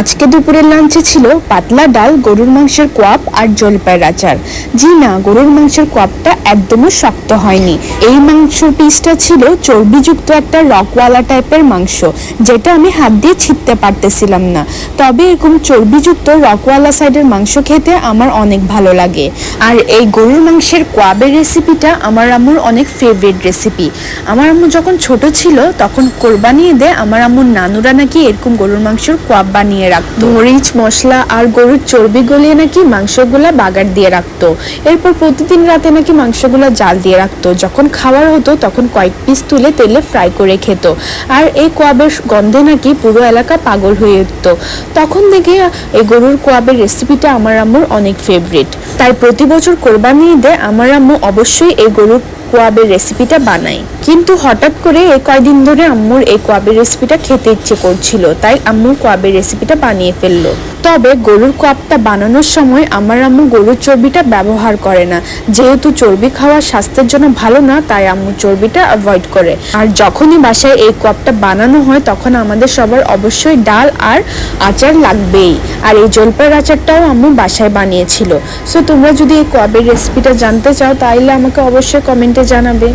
আজকে দুপুরের লাঞ্চে ছিল পাতলা ডাল, গরুর মাংসের কোয়াপ আর জলপাইয়ের আচার। জি না, গরুর মাংসের কোয়াপটা একদমই শক্ত হয়নি। এই মাংস পিসটা ছিল চর্বিযুক্ত একটা রকওয়ালা টাইপের মাংস, যেটা আমি হাত দিয়ে ছিটতে পারতেছিলাম না। তবে এরকম চর্বিযুক্ত রকওয়ালা সাইডের মাংস খেতে আমার অনেক ভালো লাগে। আর এই গরুর মাংসের কোয়াবের রেসিপিটা আমার আম্মুর অনেক ফেভারিট রেসিপি আমার আম্মু যখন ছোট ছিল, তখন কোরবানি ঈদে আমার আম্মুর নানুরা নাকি এরকম গরুর মাংসের কোয়াব বানিয়ে রাখতো। মরিচ, মশলা আর গরুর চর্বি গলিয়ে নাকি মাংসগুলা বাগার দিয়ে রাখতো। এরপর প্রতিদিন রাতে নাকি মাংসগুলা জাল দিয়ে রাখতো। যখন খাওয়ার হতো, তখন কয়েক পিস তুলে তেলে ফ্রাই করে খেত। আর এই কোয়াবের গন্ধে নাকি পুরো এলাকা পাগল হয়ে উঠত। তখন থেকে এই গরুর কোয়াবের রেসিপিটা আমার আম্মুর অনেক ফেভারিট তাই প্রতি বছর কোরবানি ঈদে আমার আম্মু অবশ্যই এই গরুর কোয়াবের রেসিপিটা বানাই কিন্তু হঠাৎ করে এই কয়দিন ধরে আম্মুর এই কোয়াবের রেসিপিটা খেতে ইচ্ছে করছিল, তাই আম্মুর কোয়াবের রেসিপিটা বানিয়ে ফেলল। তবে গরুর কোয়াবটা বানানোর সময় আমার আম্মু গরুর চর্বিটা ব্যবহার করে না। যেহেতু চর্বি খাওয়া স্বাস্থ্যের জন্য ভালো না, তাই আম্মু চর্বিটা অ্যাভয়েড করে। আর যখনই বাসায় এই কোয়াবটা বানানো হয়, তখন আমাদের সবার অবশ্যই ডাল আর আচার লাগবেই। আর এই জলপাইয়ের আচারটাও আম্মু বাসায় বানিয়েছিল। সো তোমরা যদি এই কোয়াবের রেসিপিটা জানতে চাও তাহলে আমাকে অবশ্যই কমেন্টে জানাবে।